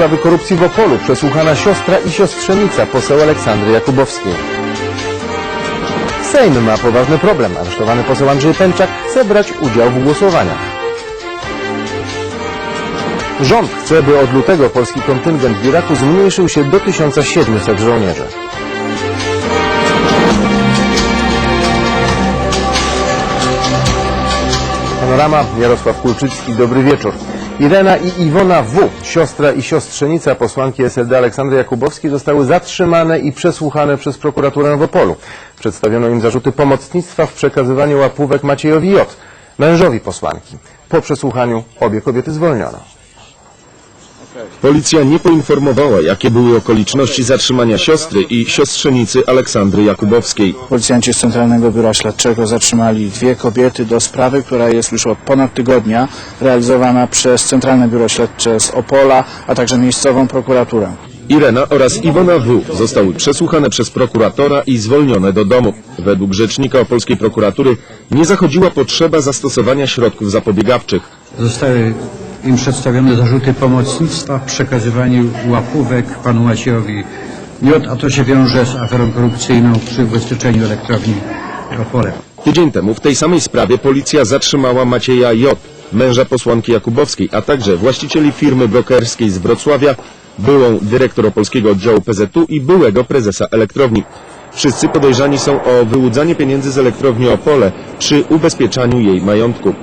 sprawy korupcji w Opolu przesłuchana siostra i siostrzenica poseł Aleksandry Jakubowskiej. Sejm ma poważny problem. Aresztowany poseł Andrzej Pęczak chce brać udział w głosowaniach. Rząd chce, by od lutego polski kontyngent w Iraku zmniejszył się do 1700 żołnierzy. Panorama, Jarosław Kulczycki, dobry wieczór. Irena i Iwona W., siostra i siostrzenica posłanki SLD Aleksandry Jakubowskiej zostały zatrzymane i przesłuchane przez prokuraturę w Opolu. Przedstawiono im zarzuty pomocnictwa w przekazywaniu łapówek Maciejowi J., mężowi posłanki. Po przesłuchaniu obie kobiety zwolniono. Policja nie poinformowała, jakie były okoliczności zatrzymania siostry i siostrzenicy Aleksandry Jakubowskiej. Policjanci z Centralnego Biura Śledczego zatrzymali dwie kobiety do sprawy, która jest już od ponad tygodnia realizowana przez Centralne Biuro Śledcze z Opola, a także miejscową prokuraturę. Irena oraz Iwona W. zostały przesłuchane przez prokuratora i zwolnione do domu. Według rzecznika opolskiej prokuratury nie zachodziła potrzeba zastosowania środków zapobiegawczych. Zostały im przedstawione zarzuty pomocnictwa w przekazywaniu łapówek panu Maciejowi J, a to się wiąże z aferą korupcyjną przy ubezpieczeniu elektrowni Opole. Tydzień temu w tej samej sprawie policja zatrzymała Macieja J., męża posłanki Jakubowskiej, a także właścicieli firmy brokerskiej z Wrocławia, byłą dyrektor opolskiego oddziału PZU i byłego prezesa elektrowni. Wszyscy podejrzani są o wyłudzanie pieniędzy z elektrowni Opole przy ubezpieczaniu jej majątku.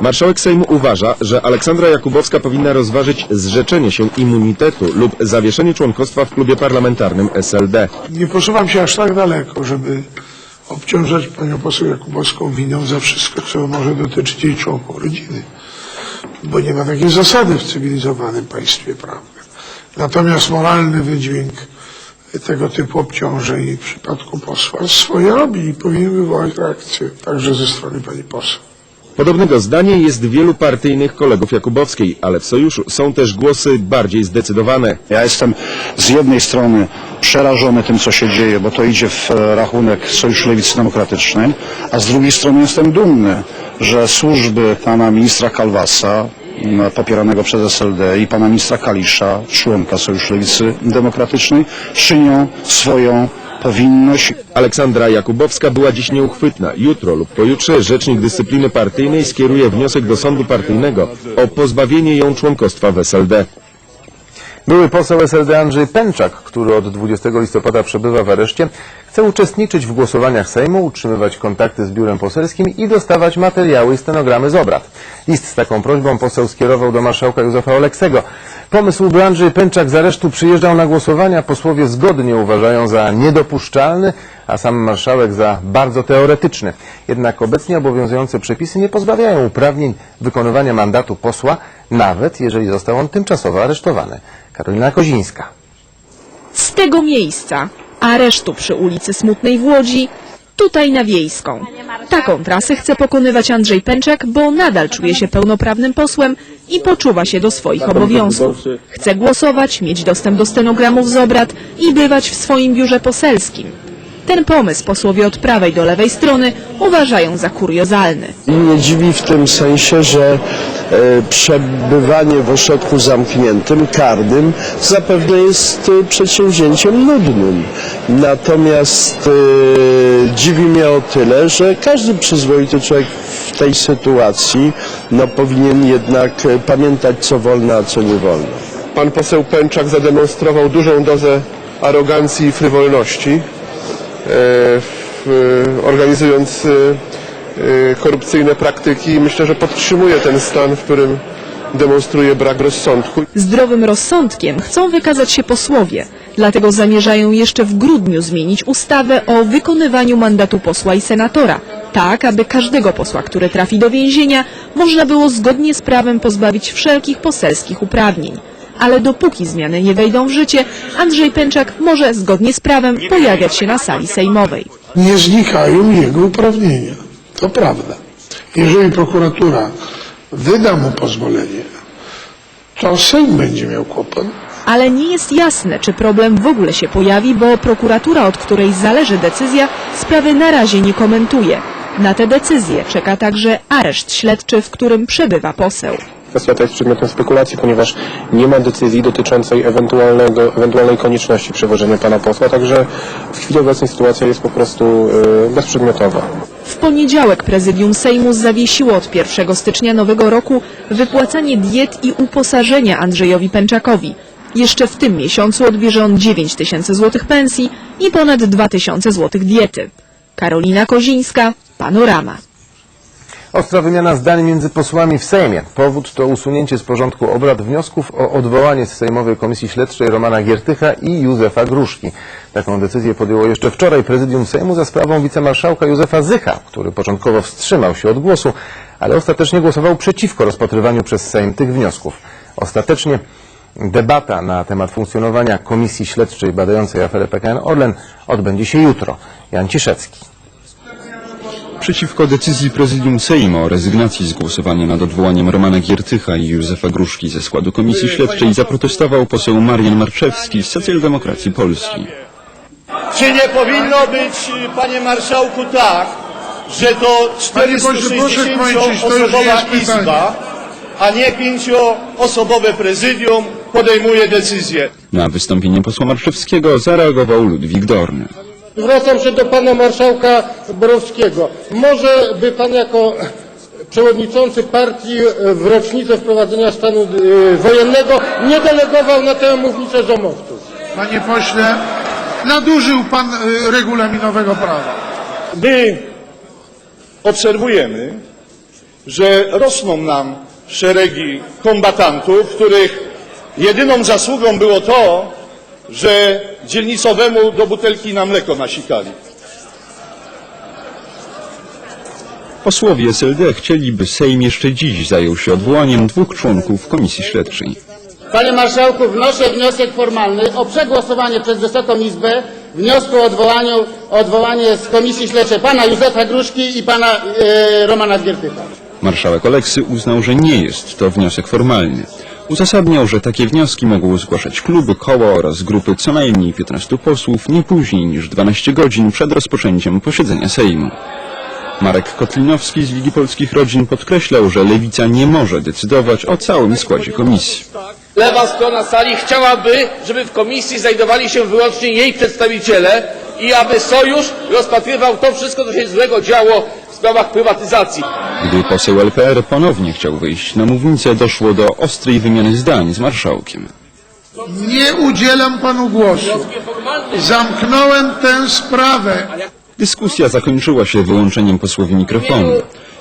Marszałek Sejmu uważa, że Aleksandra Jakubowska powinna rozważyć zrzeczenie się immunitetu lub zawieszenie członkostwa w klubie parlamentarnym SLD. Nie posuwam się aż tak daleko, żeby obciążać panią poseł Jakubowską winą za wszystko, co może dotyczyć jej członków rodziny. Bo nie ma takiej zasady w cywilizowanym państwie prawnym. Natomiast moralny wydźwięk tego typu obciążeń w przypadku posła swoje robi i powinien wywołać reakcję także ze strony pani poseł. Podobnego zdania jest wielu partyjnych kolegów Jakubowskiej, ale w sojuszu są też głosy bardziej zdecydowane. Ja jestem z jednej strony przerażony tym, co się dzieje, bo to idzie w e, rachunek Sojuszu Lewicy Demokratycznej, a z drugiej strony jestem dumny, że służby pana ministra Kalwasa, popieranego przez SLD i pana ministra Kalisza, członka Sojuszu Lewicy Demokratycznej, czynią swoją powinność Aleksandra Jakubowska była dziś nieuchwytna. Jutro lub pojutrze Rzecznik Dyscypliny Partyjnej skieruje wniosek do sądu partyjnego o pozbawienie ją członkostwa w SLD. Były poseł SLD Andrzej Pęczak, który od 20 listopada przebywa w areszcie, chce uczestniczyć w głosowaniach Sejmu, utrzymywać kontakty z biurem poselskim i dostawać materiały i stenogramy z obrad. List z taką prośbą poseł skierował do marszałka Józefa Oleksego. Pomysł, by Andrzej Pęczak z aresztu przyjeżdżał na głosowania, posłowie zgodnie uważają za niedopuszczalny, a sam marszałek za bardzo teoretyczny. Jednak obecnie obowiązujące przepisy nie pozbawiają uprawnień wykonywania mandatu posła, nawet jeżeli został on tymczasowo aresztowany. Karolina Kozińska. Z tego miejsca, aresztu przy ulicy Smutnej w Łodzi, tutaj na Wiejską. Taką trasę chce pokonywać Andrzej Pęczak, bo nadal czuje się pełnoprawnym posłem i poczuwa się do swoich obowiązków. Chce głosować, mieć dostęp do stenogramów z obrad i bywać w swoim biurze poselskim. Ten pomysł posłowie od prawej do lewej strony uważają za kuriozalny. Mnie dziwi w tym sensie, że e, przebywanie w ośrodku zamkniętym, karnym zapewne jest e, przedsięwzięciem nudnym. Natomiast e, dziwi mnie o tyle, że każdy przyzwoity człowiek w tej sytuacji no, powinien jednak pamiętać co wolno, a co nie wolno. pan poseł Pęczak zademonstrował dużą dozę arogancji i frywolności, organizując e, e, korupcyjne praktyki i myślę, że podtrzymuje ten stan, w którym demonstruje brak rozsądku. Zdrowym rozsądkiem chcą wykazać się posłowie, dlatego zamierzają jeszcze w grudniu zmienić ustawę o wykonywaniu mandatu posła i senatora, tak aby każdego posła, który trafi do więzienia, można było zgodnie z prawem pozbawić wszelkich poselskich uprawnień. Ale dopóki zmiany nie wejdą w życie, Andrzej Pęczak może zgodnie z prawem pojawiać się na sali sejmowej. Nie znikają jego uprawnienia. To prawda. Jeżeli prokuratura wyda mu pozwolenie, to Sejm będzie miał kłopot. Ale nie jest jasne, czy problem w ogóle się pojawi, bo prokuratura, od której zależy decyzja, sprawy na razie nie komentuje. Na tę decyzję czeka także areszt śledczy, w którym przebywa poseł. Kwestia ta jest przedmiotem spekulacji, ponieważ nie ma decyzji dotyczącej ewentualnego, ewentualnej konieczności przewożenia pana posła, także w chwili obecnej sytuacja jest po prostu e, bezprzedmiotowa. W poniedziałek prezydium Sejmu zawiesiło od 1 stycznia nowego roku wypłacanie diet i uposażenia Andrzejowi Pęczakowi. Jeszcze w tym miesiącu odbierze on 9 tysięcy złotych pensji i ponad 2 tysiące złotych diety. Karolina Kozińska, Panorama. Ostra wymiana zdań między posłami w Sejmie. Powód to usunięcie z porządku obrad wniosków o odwołanie z Sejmowej Komisji Śledczej Romana Giertycha i Józefa Gruszki. Taką decyzję podjęło jeszcze wczoraj prezydium Sejmu za sprawą wicemarszałka Józefa Zycha, który początkowo wstrzymał się od głosu, ale ostatecznie głosował przeciwko rozpatrywaniu przez Sejm tych wniosków. Ostatecznie debata na temat funkcjonowania Komisji Śledczej badającej aferę PKN Orlen odbędzie się jutro. Jan Ciszewski. Przeciwko decyzji prezydium Sejmu o rezygnacji z głosowania nad odwołaniem Romana Giertycha i Józefa Gruszki ze składu Komisji Śledczej zaprotestował poseł Marian Marczewski z Socjaldemokracji Polskiej. Czy nie powinno być, panie marszałku, tak, że to Panie pośle, proszę kończyć, to już nie 460-osobowa jest pytanie. izba, a nie pięcioosobowe prezydium podejmuje decyzję? Na wystąpienie posła Marczewskiego zareagował Ludwik Dorny. Zwracam się do pana marszałka Borowskiego. Może by pan jako przewodniczący partii e, w rocznicę wprowadzenia stanu e, wojennego nie delegował na tę mównicę żomowców. Panie pośle, nadużył pan y, regulaminowego prawa. My obserwujemy, że rosną nam szeregi kombatantów, których jedyną zasługą było to, że dzielnicowemu do butelki na mleko nasikali. Posłowie SLD chcieli, by Sejm jeszcze dziś zajął się odwołaniem dwóch członków Komisji Śledczej. Panie marszałku, wnoszę wniosek formalny o przegłosowanie przez Wysoką Izbę wniosku o, odwołaniu, o odwołanie z Komisji Śledczej pana Józefa Gruszki i pana e, Romana Giertycha. Marszałek Oleksy uznał, że nie jest to wniosek formalny. Uzasadniał, że takie wnioski mogą zgłaszać kluby, koła oraz grupy co najmniej 15 posłów nie później niż 12 godzin przed rozpoczęciem posiedzenia Sejmu. Marek Kotlinowski z Ligi Polskich Rodzin podkreślał, że Lewica nie może decydować o całym składzie komisji. Lewa strona sali chciałaby, żeby w komisji znajdowali się wyłącznie jej przedstawiciele i aby sojusz rozpatrywał to wszystko, co się złego działo sprawach prywatyzacji. Gdy poseł LPR ponownie chciał wyjść na mównicę, doszło do ostrej wymiany zdań z marszałkiem. Nie udzielam panu głosu. Zamknąłem tę sprawę. Dyskusja zakończyła się wyłączeniem posłowi mikrofonu.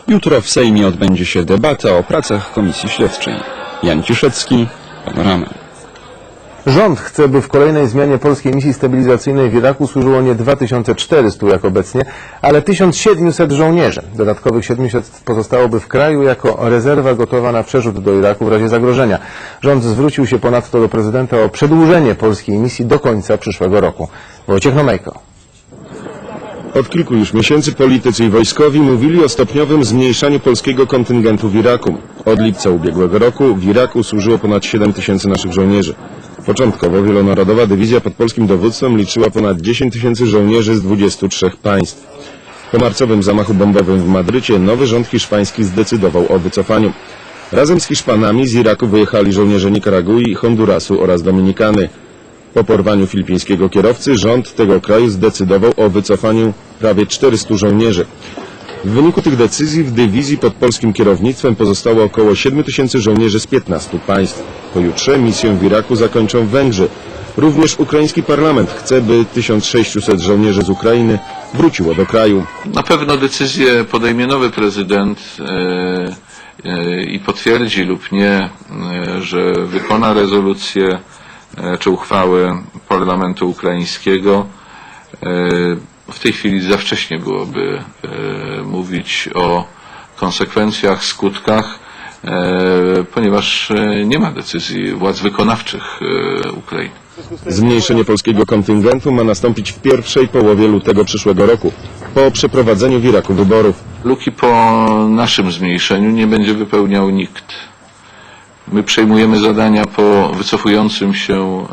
Jutro w Sejmie odbędzie się debata o pracach Komisji Śledczej. Jan Ciszecki, Panorama. Rząd chce, by w kolejnej zmianie polskiej misji stabilizacyjnej w Iraku służyło nie 2400 jak obecnie, ale 1700 żołnierzy. Dodatkowych 700 pozostałoby w kraju jako rezerwa gotowa na przerzut do Iraku w razie zagrożenia. Rząd zwrócił się ponadto do prezydenta o przedłużenie polskiej misji do końca przyszłego roku. Wojciech Nomejko. Od kilku już miesięcy politycy i wojskowi mówili o stopniowym zmniejszaniu polskiego kontyngentu w Iraku. Od lipca ubiegłego roku w Iraku służyło ponad 7 tysięcy naszych żołnierzy. Początkowo wielonarodowa dywizja pod polskim dowództwem liczyła ponad 10 tysięcy żołnierzy z 23 państw. Po marcowym zamachu bombowym w Madrycie nowy rząd hiszpański zdecydował o wycofaniu. Razem z Hiszpanami z Iraku wyjechali żołnierze Nikaragui, Hondurasu oraz Dominikany. Po porwaniu filipińskiego kierowcy rząd tego kraju zdecydował o wycofaniu prawie 400 żołnierzy. W wyniku tych decyzji w dywizji pod polskim kierownictwem pozostało około 7 tysięcy żołnierzy z 15 państw. Pojutrze misję w Iraku zakończą Węgrzy. Również ukraiński parlament chce, by 1600 żołnierzy z Ukrainy wróciło do kraju. Na pewno decyzję podejmie nowy prezydent e, e, i potwierdzi lub nie, e, że wykona rezolucję czy uchwałę parlamentu ukraińskiego. W tej chwili za wcześnie byłoby e, mówić o konsekwencjach, skutkach, e, ponieważ e, nie ma decyzji władz wykonawczych Ukrainy. Zmniejszenie polskiego kontyngentu ma nastąpić w pierwszej połowie lutego przyszłego roku, po przeprowadzeniu w Iraku wyborów. Luki po naszym zmniejszeniu nie będzie wypełniał nikt. My przejmujemy zadania po wycofującym się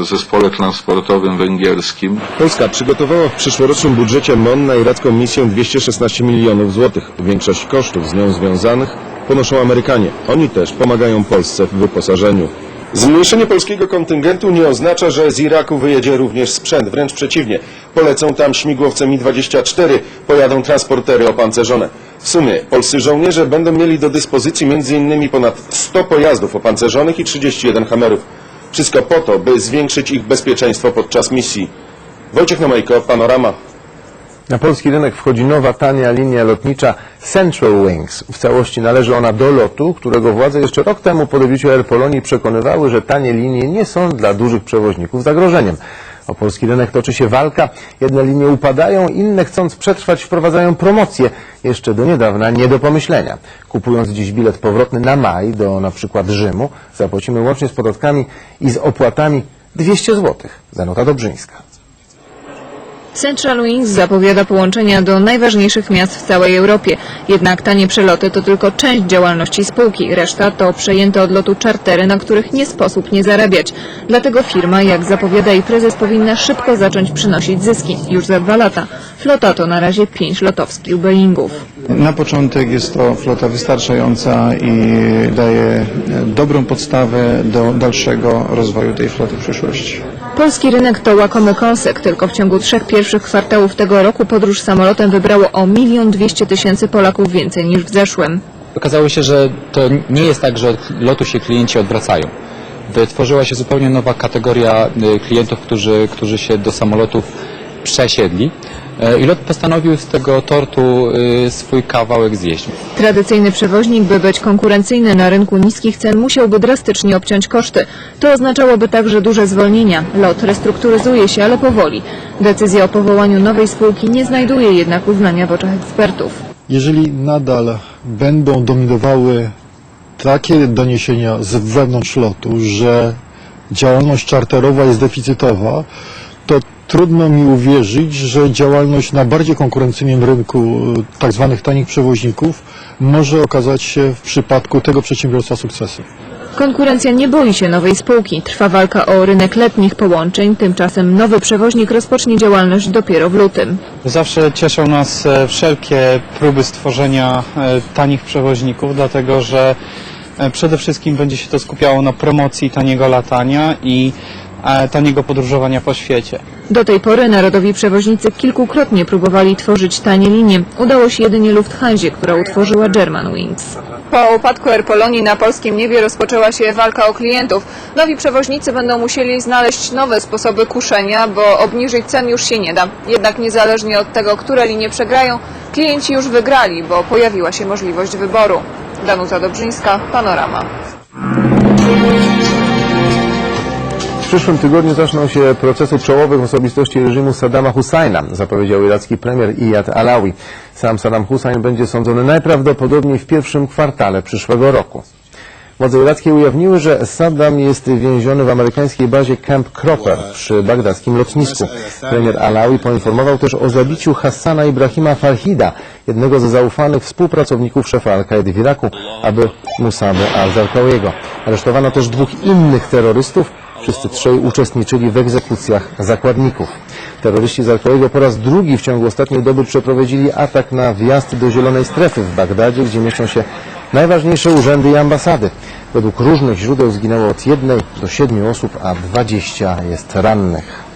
e, zespole transportowym węgierskim. Polska przygotowała w przyszłorocznym budżecie MON na iracką misję 216 milionów złotych. Większość kosztów z nią związanych ponoszą Amerykanie. Oni też pomagają Polsce w wyposażeniu. Zmniejszenie polskiego kontyngentu nie oznacza, że z Iraku wyjedzie również sprzęt. Wręcz przeciwnie. Polecą tam śmigłowce Mi-24, pojadą transportery opancerzone. W sumie polscy żołnierze będą mieli do dyspozycji m.in. ponad 100 pojazdów opancerzonych i 31 hamerów. Wszystko po to, by zwiększyć ich bezpieczeństwo podczas misji. Wojciech Nomejko, Panorama. Na polski rynek wchodzi nowa, tania linia lotnicza Central Wings. W całości należy ona do lotu, którego władze jeszcze rok temu po debiucie Air Polonii przekonywały, że tanie linie nie są dla dużych przewoźników zagrożeniem. O polski rynek toczy się walka. Jedne linie upadają, inne chcąc przetrwać wprowadzają promocje. Jeszcze do niedawna nie do pomyślenia. Kupując dziś bilet powrotny na maj do na przykład Rzymu, zapłacimy łącznie z podatkami i z opłatami 200 zł. Zanuta Dobrzyńska. Central Wings zapowiada połączenia do najważniejszych miast w całej Europie. Jednak tanie przeloty to tylko część działalności spółki. Reszta to przejęte od lotu czartery, na których nie sposób nie zarabiać. Dlatego firma, jak zapowiada jej prezes, powinna szybko zacząć przynosić zyski. Już za dwa lata. Flota to na razie pięć lotowskich Boeingów. Na początek jest to flota wystarczająca i daje e, dobrą podstawę do dalszego rozwoju tej floty w przyszłości. Polski rynek to łakomy kąsek. Tylko w ciągu trzech pierwszych kwartałów tego roku podróż samolotem wybrało o milion dwieście tysięcy Polaków więcej niż w zeszłym. Okazało się, że to nie jest tak, że od lotu się klienci odwracają. Wytworzyła się zupełnie nowa kategoria y, klientów, którzy, którzy się do samolotów przesiedli e, i lot postanowił z tego tortu y, swój kawałek zjeść. Tradycyjny przewoźnik, by być konkurencyjny na rynku niskich cen, musiałby drastycznie obciąć koszty. To oznaczałoby także duże zwolnienia. Lot restrukturyzuje się, ale powoli. Decyzja o powołaniu nowej spółki nie znajduje jednak uznania w oczach ekspertów. Jeżeli nadal będą dominowały takie doniesienia z wewnątrz lotu, że działalność czarterowa jest deficytowa, to trudno mi uwierzyć, że działalność na bardziej konkurencyjnym rynku tak zwanych tanich przewoźników może okazać się w przypadku tego przedsiębiorstwa sukcesem. Konkurencja nie boi się nowej spółki. Trwa walka o rynek letnich połączeń. Tymczasem nowy przewoźnik rozpocznie działalność dopiero w lutym. Zawsze cieszą nas e, wszelkie próby stworzenia e, tanich przewoźników, dlatego że e, przede wszystkim będzie się to skupiało na promocji taniego latania i e, taniego podróżowania po świecie. Do tej pory narodowi przewoźnicy kilkukrotnie próbowali tworzyć tanie linie. Udało się jedynie Lufthansie, która utworzyła Germanwings. Po upadku Air Polonii na polskim niebie rozpoczęła się walka o klientów. Nowi przewoźnicy będą musieli znaleźć nowe sposoby kuszenia, bo obniżyć cen już się nie da. Jednak niezależnie od tego, które linie przegrają, klienci już wygrali, bo pojawiła się możliwość wyboru. Danuta Dobrzyńska, Panorama. Przyszłym tygodniu zaczną się procesy czołowych osobistości reżimu Saddama Husajna, zapowiedział iracki premier Iyad Alawi. Sam Saddam Hussein będzie sądzony najprawdopodobniej w pierwszym kwartale przyszłego roku. Władze irackie ujawniły, że Saddam jest więziony w amerykańskiej bazie Camp Cropper przy bagdackim lotnisku. Premier Alawi poinformował też o zabiciu Hassana Ibrahima Farhida, jednego ze zaufanych współpracowników szefa Al-Kaidy w Iraku, aby Musaby al-Zarqawiego. Aresztowano też dwóch innych terrorystów, Wszyscy trzej uczestniczyli w egzekucjach zakładników. Terroryści z Al-Qaedy po raz drugi w ciągu ostatniej doby przeprowadzili atak na wjazd do Zielonej Strefy w Bagdadzie, gdzie mieszczą się najważniejsze urzędy i ambasady. Według różnych źródeł zginęło od jednej do siedmiu osób, a 20 jest rannych.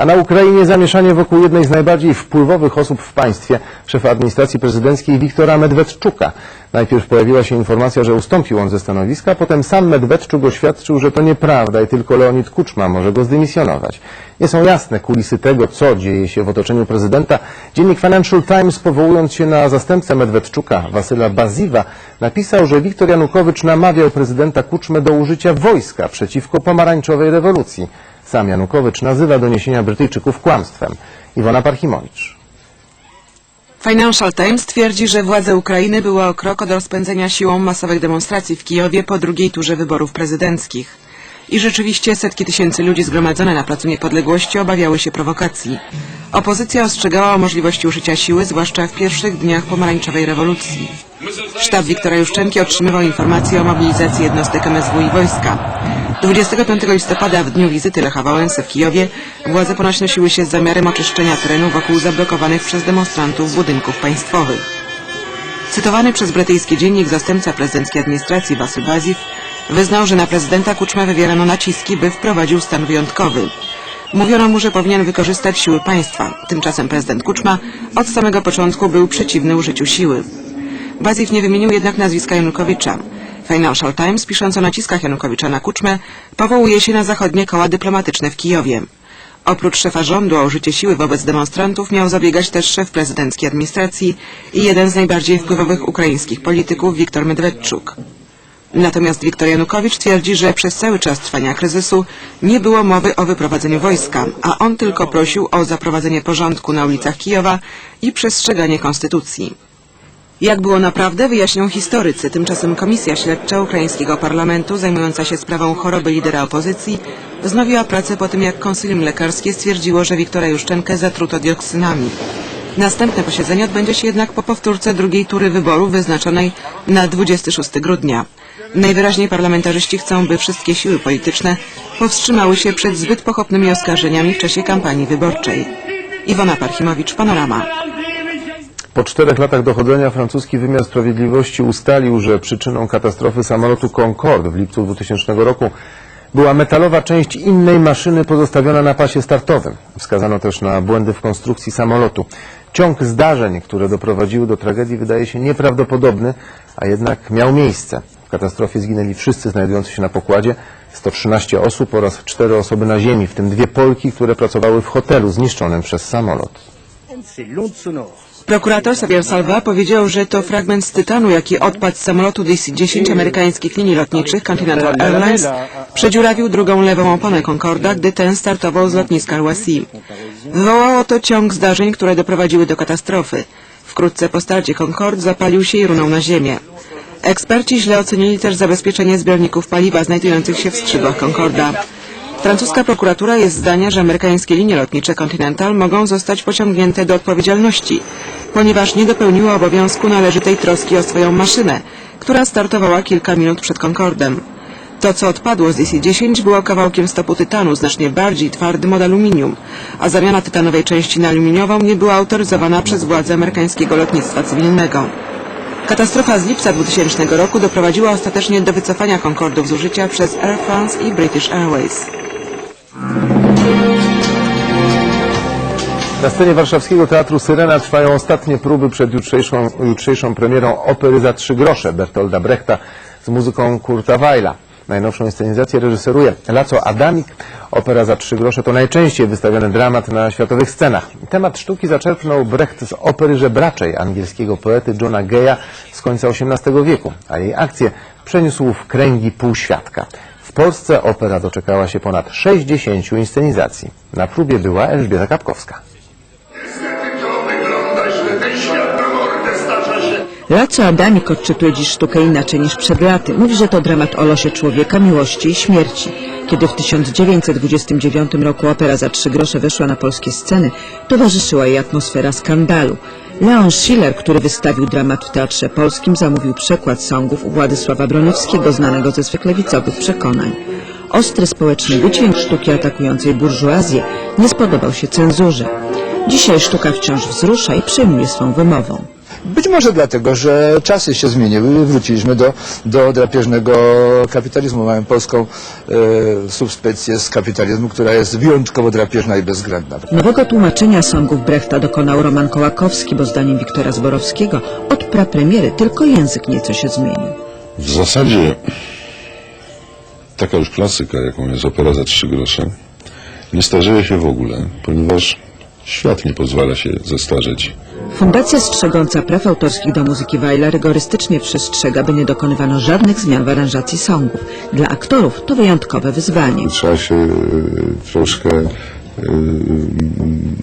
A na Ukrainie zamieszanie wokół jednej z najbardziej wpływowych osób w państwie, szefa administracji prezydenckiej Wiktora Medwedczuka. Najpierw pojawiła się informacja, że ustąpił on ze stanowiska, potem sam Medwedczuk oświadczył, że to nieprawda i tylko Leonid Kuczma może go zdymisjonować. Nie są jasne kulisy tego, co dzieje się w otoczeniu prezydenta. Dziennik Financial Times, powołując się na zastępcę Medwedczuka, Wasyla Baziwa, napisał, że Wiktor Janukowycz namawiał prezydenta Kuczmę do użycia wojska przeciwko pomarańczowej rewolucji. Sam Janukowycz nazywa doniesienia Brytyjczyków kłamstwem. Iwona Parchimowicz. Financial Times twierdzi, że władze Ukrainy były o krok od rozpędzenia siłą masowych demonstracji w Kijowie po drugiej turze wyborów prezydenckich. I rzeczywiście setki tysięcy ludzi zgromadzone na Placu Niepodległości obawiały się prowokacji. Opozycja ostrzegała o możliwości użycia siły, zwłaszcza w pierwszych dniach pomarańczowej rewolucji. Sztab Wiktora Juszczenki otrzymywał informacje o mobilizacji jednostek MSW i wojska. 25 listopada, w dniu wizyty Lecha Wałęsy w Kijowie, władze ponoć nosiły się z zamiarem oczyszczenia terenu wokół zablokowanych przez demonstrantów budynków państwowych. Cytowany przez brytyjski dziennik zastępca prezydenckiej administracji Wasyl Baziw wyznał, że na prezydenta Kuczmę wywierano naciski, by wprowadził stan wyjątkowy. Mówiono mu, że powinien wykorzystać siły państwa. Tymczasem prezydent Kuczma od samego początku był przeciwny użyciu siły. Baziw nie wymienił jednak nazwiska Janukowicza. Financial Times, pisząc o naciskach Janukowicza na Kuczmę, powołuje się na zachodnie koła dyplomatyczne w Kijowie. Oprócz szefa rządu o użycie siły wobec demonstrantów miał zabiegać też szef prezydenckiej administracji i jeden z najbardziej wpływowych ukraińskich polityków Wiktor Medwedczuk. Natomiast Wiktor Janukowicz twierdzi, że przez cały czas trwania kryzysu nie było mowy o wyprowadzeniu wojska, a on tylko prosił o zaprowadzenie porządku na ulicach Kijowa i przestrzeganie konstytucji. Jak było naprawdę, wyjaśnią historycy. Tymczasem komisja śledcza ukraińskiego parlamentu zajmująca się sprawą choroby lidera opozycji wznowiła pracę po tym, jak konsylium lekarskie stwierdziło, że Wiktora Juszczenkę zatruto dioksynami. Następne posiedzenie odbędzie się jednak po powtórce drugiej tury wyborów wyznaczonej na 26 grudnia. Najwyraźniej parlamentarzyści chcą, by wszystkie siły polityczne powstrzymały się przed zbyt pochopnymi oskarżeniami w czasie kampanii wyborczej. Iwona Parchimowicz, Panorama. Po czterech latach dochodzenia francuski wymiar sprawiedliwości ustalił, że przyczyną katastrofy samolotu Concorde w lipcu 2000 roku była metalowa część innej maszyny pozostawiona na pasie startowym. Wskazano też na błędy w konstrukcji samolotu. Ciąg zdarzeń, które doprowadziły do tragedii wydaje się nieprawdopodobny, a jednak miał miejsce. W katastrofie zginęli wszyscy znajdujący się na pokładzie, 113 osób oraz 4 osoby na ziemi, w tym dwie Polki, które pracowały w hotelu zniszczonym przez samolot. Prokurator Xavier Salva powiedział, że to fragment z tytanu, jaki odpadł z samolotu DC-10 amerykańskich linii lotniczych Continental Airlines, przedziurawił drugą lewą oponę Concorda, gdy ten startował z lotniska Roissy. Wywołało to ciąg zdarzeń, które doprowadziły do katastrofy. Wkrótce po starcie Concorde zapalił się i runął na ziemię. Eksperci źle ocenili też zabezpieczenie zbiorników paliwa znajdujących się w skrzydłach Concorda. Francuska prokuratura jest zdania, że amerykańskie linie lotnicze Continental mogą zostać pociągnięte do odpowiedzialności, ponieważ nie dopełniły obowiązku należytej troski o swoją maszynę, która startowała kilka minut przed Concordem. To, co odpadło z DC-10 było kawałkiem stopu tytanu, znacznie bardziej twardym od aluminium, a zamiana tytanowej części na aluminiową nie była autoryzowana przez władze amerykańskiego lotnictwa cywilnego. Katastrofa z lipca 2000 roku doprowadziła ostatecznie do wycofania Concordów z użycia przez Air France i British Airways. Na scenie warszawskiego Teatru Syrena trwają ostatnie próby przed jutrzejszą, jutrzejszą premierą opery za trzy grosze Bertolda Brechta z muzyką Kurta Weila. Najnowszą inscenizację reżyseruje Laco Adamik. Opera za trzy grosze to najczęściej wystawiony dramat na światowych scenach. Temat sztuki zaczerpnął Brecht z opery żebraczej angielskiego poety Johna Geya z końca XVIII wieku, a jej akcję przeniósł w kręgi półświadka. W Polsce opera doczekała się ponad 60 inscenizacji. Na próbie była Elżbieta Kapkowska. Laco Adamik odczytuje dziś sztukę inaczej niż przed laty. Mówi, że to dramat o losie człowieka, miłości i śmierci. Kiedy w 1929 roku opera za trzy grosze weszła na polskie sceny, towarzyszyła jej atmosfera skandalu. Leon Schiller, który wystawił dramat w Teatrze Polskim, zamówił przekład songów u Władysława Broniewskiego, znanego ze swych lewicowych przekonań. Ostry społeczny wydźwięk sztuki atakującej burżuazję nie spodobał się cenzurze. Dzisiaj sztuka wciąż wzrusza i przejmuje swą wymową. Być może dlatego, że czasy się zmieniły i wróciliśmy do, do drapieżnego kapitalizmu. Mamy polską e, subspecję z kapitalizmu, która jest wyjątkowo drapieżna i bezwzględna. Nowego tłumaczenia songów Brechta dokonał Roman Kołakowski, bo zdaniem Wiktora Zborowskiego od prapremiery tylko język nieco się zmienił. W zasadzie taka już klasyka, jaką jest opera za trzy grosze, nie starzeje się w ogóle, ponieważ świat nie pozwala się zestarzeć. Fundacja strzegąca praw autorskich do muzyki Weila rygorystycznie przestrzega, by nie dokonywano żadnych zmian w aranżacji songów. Dla aktorów to wyjątkowe wyzwanie. Trzeba się e, troszkę e,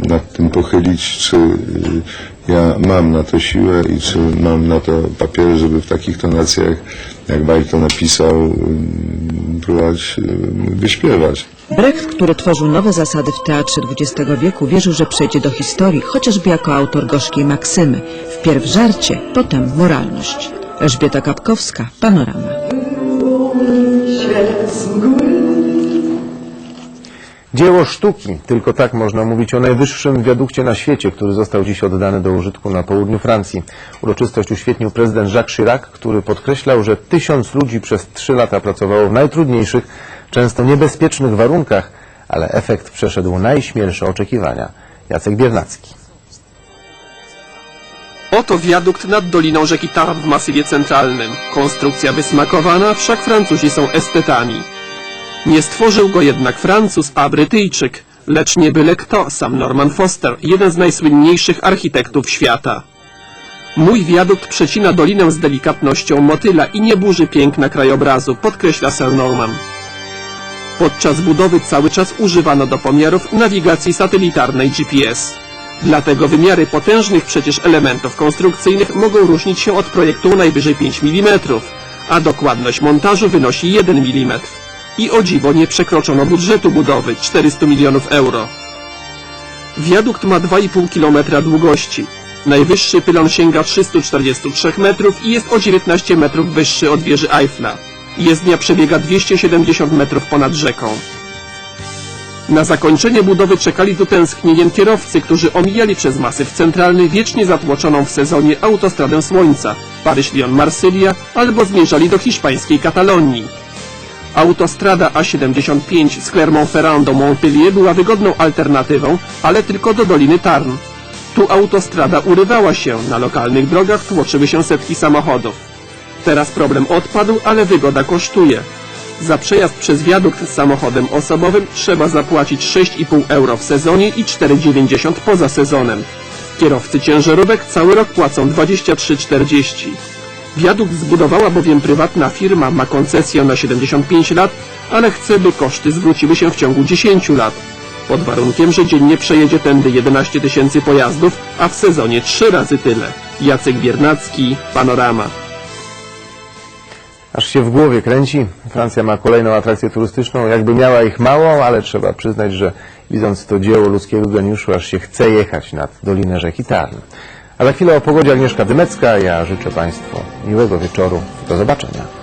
nad tym pochylić, czy e, ja mam na to siłę i czy mam na to papiery, żeby w takich tonacjach, jak Bajk to napisał, próbować wyśpiewać. Brecht, który tworzył nowe zasady w teatrze XX wieku, wierzył, że przejdzie do historii, chociażby jako autor gorzkiej maksymy. Wpierw żarcie, potem moralność. Elżbieta Kapkowska, Panorama. Dzieło sztuki. Tylko tak można mówić o najwyższym wiadukcie na świecie, który został dziś oddany do użytku na południu Francji. Uroczystość uświetnił prezydent Jacques Chirac, który podkreślał, że tysiąc ludzi przez trzy lata pracowało w najtrudniejszych, często niebezpiecznych warunkach, ale efekt przeszedł najśmielsze oczekiwania. Jacek Biernacki. Oto wiadukt nad doliną rzeki Tarn w masywie centralnym. Konstrukcja wysmakowana, wszak Francuzi są estetami. Nie stworzył go jednak Francuz, a Brytyjczyk, lecz nie byle kto, sam Norman Foster, jeden z najsłynniejszych architektów świata. Mój wiadukt przecina dolinę z delikatnością motyla i nie burzy piękna krajobrazu, podkreśla Sir Norman. Podczas budowy cały czas używano do pomiarów nawigacji satelitarnej GPS. Dlatego wymiary potężnych przecież elementów konstrukcyjnych mogą różnić się od projektu najwyżej 5 mm, a dokładność montażu wynosi 1 mm. I o dziwo nie przekroczono budżetu budowy 400 milionów euro. Wiadukt ma 2,5 km długości. Najwyższy pylon sięga 343 metrów i jest o 19 metrów wyższy od wieży Eiffla. Jezdnia przebiega 270 metrów ponad rzeką. Na zakończenie budowy czekali z utęsknieniem kierowcy, którzy omijali przez masyw centralny wiecznie zatłoczoną w sezonie autostradę Słońca, Paryż-Lyon-Marsylia, albo zmierzali do hiszpańskiej Katalonii. Autostrada A75 z Clermont-Ferrand do Montpellier była wygodną alternatywą, ale tylko do Doliny Tarn. Tu autostrada urywała się, na lokalnych drogach tłoczyły się setki samochodów. Teraz problem odpadł, ale wygoda kosztuje. Za przejazd przez wiadukt z samochodem osobowym trzeba zapłacić 6,5 euro w sezonie i 4,90 poza sezonem. Kierowcy ciężarówek cały rok płacą 23,40. Wiadukt zbudowała bowiem prywatna firma, ma koncesję na 75 lat, ale chce, by koszty zwróciły się w ciągu 10 lat. Pod warunkiem, że dziennie przejedzie tędy 11 tysięcy pojazdów, a w sezonie 3 razy tyle. Jacek Biernacki, Panorama. Aż się w głowie kręci. Francja ma kolejną atrakcję turystyczną. Jakby miała ich mało, ale trzeba przyznać, że widząc to dzieło ludzkiego geniuszu, aż się chce jechać nad Dolinę rzeki Tarn. A za chwilę o pogodzie Agnieszka Dymecka. Ja życzę Państwu miłego wieczoru. Do zobaczenia.